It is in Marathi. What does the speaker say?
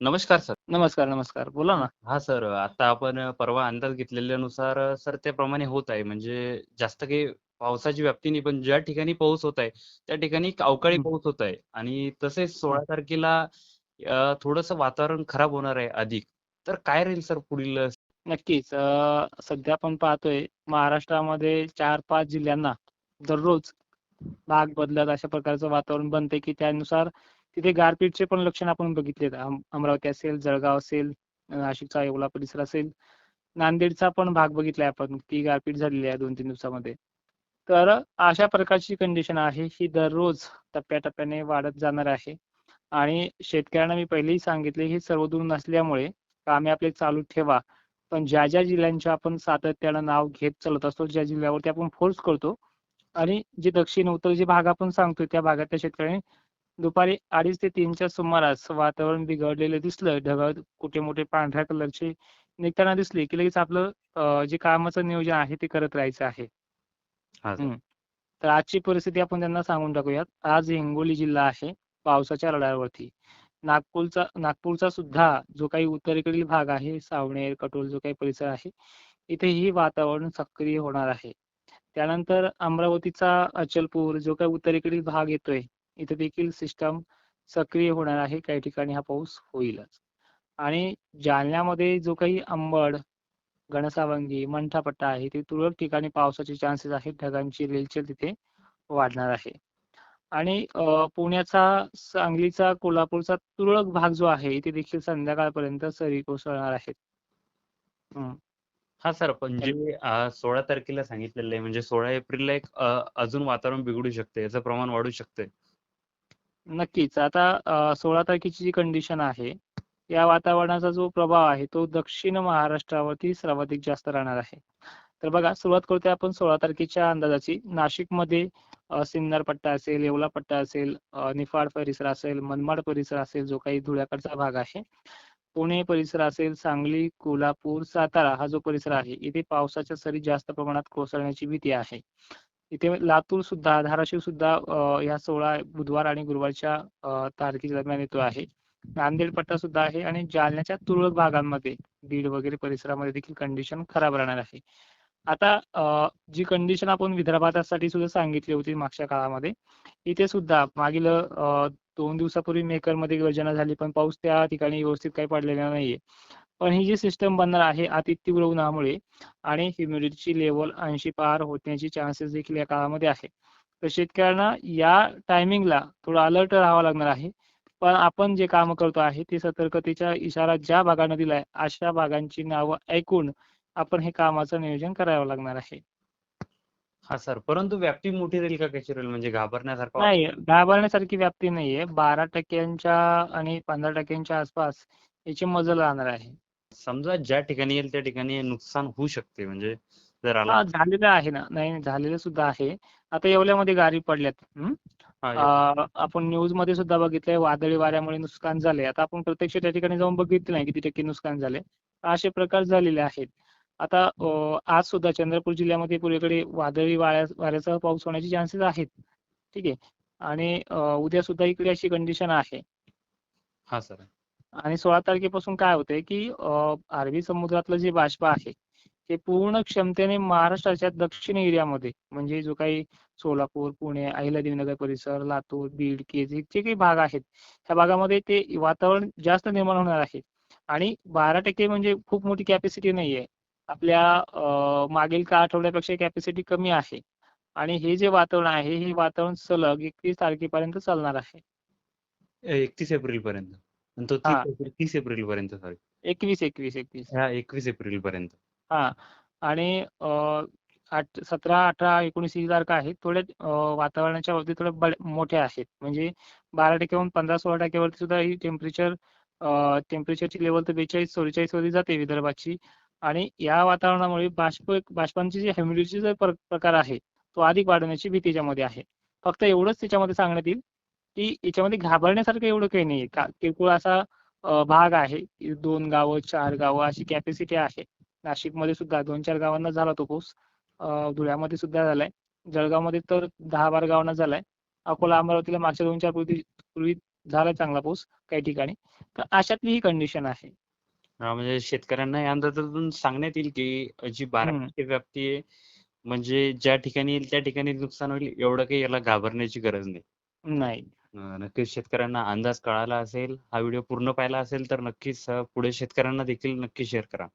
नमस्कार सर. नमस्कार, नमस्कार. बोला ना. हां सर, आता आपण परवा अंदाज घेतलेल्यानुसार सर त्याप्रमाणे होत आहे. म्हणजे जास्त काही पावसाची व्याप्ती नाही, पण ज्या ठिकाणी पाऊस होत आहे, त्या ठिकाणी अवकाळी हं. पाऊस होत आहे आणि तसेच 16 हं. तारखेला अ, थोडंसं वातावरण खराब होणार आहे अधिक. तर काय राहील सर पुढील अ नक्कीच. अ, सध्या आपण पाहतोय महाराष्ट्रामध्ये 4-5 जिल्ह्यांना दररोज भाग बदलत अशा प्रकारचं वातावरण बनतंय, की त्यानुसार तिथे गारपीटचे पण लक्षण आपण बघितलेत. अमरावती असेल, जळगाव असेल, नाशिकचा येवला परिसर असेल, नांदेडचा पण भाग बघितलाय आपण, ती गारपीट झालेली आहे 2-3 दिवसामध्ये. तर अशा प्रकारची कंडिशन आहे, ही दररोज टप्प्याटप्प्याने वाढत जाणार आहे आणि शेतकऱ्यांना मी पहिलेही सांगितले, हे सर्वदूर नसल्यामुळे कामे आपले चालू ठेवा. पण ज्या-ज्या जिल्ह्यांचे आपण सातत्यानं नाव घेत चालत असतो, ज्या जिल्ह्यावरती आपण फोर्स करतो आणि जे दक्षिण, उत्तर जे भाग आपण सांगतोय, त्या भागातल्या शेतकऱ्यांनी दुपारी 2:30 ते 3च्या सुमारास वातावरण बिघडलेलं दिसलं, ढगाळ कुठे मोठे पांढऱ्या कलरचे निघताना दिसले, की लगेच आपलं जे कामाचं नियोजन आहे, ते करत राहायचं आहे. तर आजची परिस्थिती आपण त्यांना सांगून टाकूयात. आज हिंगोली जिल्हा आहे पावसाच्या रडारवरती. नागपूरचा नागपूरचा सुद्धा जो काही उत्तरेकडील भाग आहे, सावनेर, कटोल जो काही परिसर आहे, इथेही वातावरण सक्रिय होणार आहे. त्यानंतर अमरावतीचा अचलपूर जो काही उत्तरेकडील भाग येतोय, इथे देखील सिस्टम सक्रिय होणार आहे. काही ठिकाणी हा पाऊस होईलच. आणि जालन्यामध्ये जो काही अंबड, घनसावंगी, मंठापट्टा आहे, ते तुरळक ठिकाणी पावसाचे चान्सेस आहेत. ढगांची रेलचेल तिथे वाढणार आहे. आणि पुण्याचा, सांगलीचा, कोल्हापूरचा तुरळक भाग जो आहे, इथे देखील संध्याकाळपर्यंत सरी कोसळणार आहेत. हा सर, पण सोळा जे अ, 16 तारखेला सांगितलेलं आहे, म्हणजे 16 एप्रिलला एक अजून वातावरण बिघडू शकते, याचं प्रमाण वाढू शकते नक्कीच. आता सोळा तारखेची जी कंडिशन आहे, या वातावरणाचा जो प्रभाव आहे, तो दक्षिण महाराष्ट्रावरती सर्वाधिक जास्त राहणार आहे. तर बघा, सुरुवात करतोय आपण 16 तारखेच्या अंदाजाची. नाशिकमध्ये मध्ये सिन्नर पट्टा असेल, येवला पट्टा असेल, निफाड परिसर असेल, मनमाड परिसर असेल, जो काही धुळ्याकडचा भाग आहे. पुणे परिसर असेल, सांगली, कोल्हापूर, सातारा हा जो परिसर आहे, इथे पावसाच्या सरी जास्त प्रमाणात कोसळण्याची भीती आहे. इथे लातूर सुद्धा, धाराशिव सुद्धा या 16 बुधवार आणि गुरुवारच्या तारखेच्या दरम्यान येतो आहे. नांदेड पट्टा सुद्धा आहे आणि जालन्याच्या तुरळक भागांमध्ये, बीड वगैरे परिसरामध्ये देखील कंडिशन खराब राहणार आहे. आता जी कंडिशन आपण विदर्भासाठी सुद्धा सांगितली होती मागच्या काळामध्ये, इथे सुद्धा मागील अ, 2 दिवसापूर्वी मेकरमध्ये गर्जना झाली, पण पाऊस त्या ठिकाणी व्यवस्थित काही पडलेला नाहीये. पण ही जी सिस्टम बनणार आहे, अतितीव्र उन्हामुळे आणि ह्युमिडिटीची लेव्हल 80 पार होण्याचे चान्सेस देखील या काळामध्ये आहे. तर शेतकऱ्यांना या टायमिंगला थोडं अलर्ट राहावं लागणार आहे. पण आपण जे कामं करतो आहे, ते सतर्कतेचा इशारा ज्या भागानं दिलाय, अशा भागांची नावं ऐकून आपण हे कामाचं नियोजन करावं लागणार आहे. हां सर, परंतु व्याप्ती मोठी राहील का कशी राहील? म्हणजे घाबरण्यासारखं नाही? घाबरण्यासारखी व्याप्ती नाहीये. 12% आणि 15% आसपास याची मजल राहणार आहे. समजा ज्या ठिकाणी येईल त्या ठिकाणी नुकसान होऊ शकते म्हणजे जर आला झालेलं आहे ना. नाही, नाही झालेलं सुद्धा आहे. आता येवल्यामध्ये गारी पडल्यात. आपण न्यूजमध्ये सुद्धा बघितलंय वादळी वाऱ्यामुळे नुकसान झालंय. आता आपण प्रत्यक्ष त्या ठिकाणी जाऊन बघितलं नाही किती टक्के नुकसान झालंय. असे प्रकार झालेले आहेत. आता आज सुद्धा चंद्रपूर जिल्ह्यामध्ये पूर्वेकडे वादळी वाऱ्या वाऱ्यासह पाऊस होण्याचे चान्सेस आहेत. ठीक आहे. आणि उद्या सुद्धा इकडे अशी कंडिशन आहे. हां सर. आणि 16 तारखेपासून काय होतंय, की अरबी समुद्रातलं जे बाष्प आहे, ते पूर्ण क्षमतेने महाराष्ट्राच्या दक्षिण एरियामध्ये म्हणजे जो काही सोलापूर, पुणे, अहिल्यादेवीनगर परिसर, लातूर, बीड, केज जे काही भाग आहेत, त्या भागामध्ये ते वातावरण जास्त निर्माण होणार आहे. आणि 12% म्हणजे खूप मोठी कॅपॅसिटी नाहीये. आपल्या अ, मागील काही आठवड्यापेक्षा कॅपॅसिटी कमी आहे. आणि हे जे वातावरण आहे, हे वातावरण सलग 31 तारखेपर्यंत चालणार आहे. एकतीस एप्रिल पर्यंत आणि तो 30 हां. एप्रिल 30 एप्रिलपर्यंत सॉरी. 21, 21, 21. हां, 21 एप्रिलपर्यंत. हां. आणि अ, आठ 17, 18, 19 ही तारखा आहेत. थोड्या अ, वातावरणाच्या बाबतीत थोड्या बड मोठ्या आहेत. म्हणजे 12% वरून 15-16% वरती सुद्धा ही टेम्परेचर टेम्परेचरची लेव्हल तर 42-44 वरती जाते विदर्भाची. आणि या वातावरणामुळे बाष्प बाष्पांची जी ह्युमिडिटीचा प्रकार आहे, तो अधिक वाढण्याची भीती त्याच्यामध्ये आहे. फक्त एवढंच त्याच्यामध्ये सांगण्यात येईल, की याच्यामध्ये घाबरण्यासारखं एवढं काही नाहीये. का किरकोळ असा भाग आहे. 2 गावं, 4 गावं अशी कॅपॅसिटी आहे. नाशिकमध्ये सुद्धा 2-4 गावांना झाला तो पाऊस. धुळ्यामध्ये सुद्धा झालाय. जळगावमध्ये तर 10-12 गावांना झालाय. अकोला, अमरावतीला मागच्या 2-4 पूर्वी पूर्वी झालाय चांगला पाऊस काही ठिकाणी तर अशातली ही कंडिशन आहे म्हणजे शेतकऱ्यांना या अंदाजातून सांगण्यात येईल की जी बारा. टक्के व्याप्ती आहे म्हणजे ज्या ठिकाणी येईल त्या ठिकाणी नुकसान होईल एवढं काही याला घाबरण्याची गरज नाही नाही नक्कीच शेतकऱ्यांना अंदाज कळाला असेल हा व्हिडिओ पूर्ण पाहिला असेल तर नक्कीच पुढे शेतकऱ्यांना देखील नक्की शेअर करा.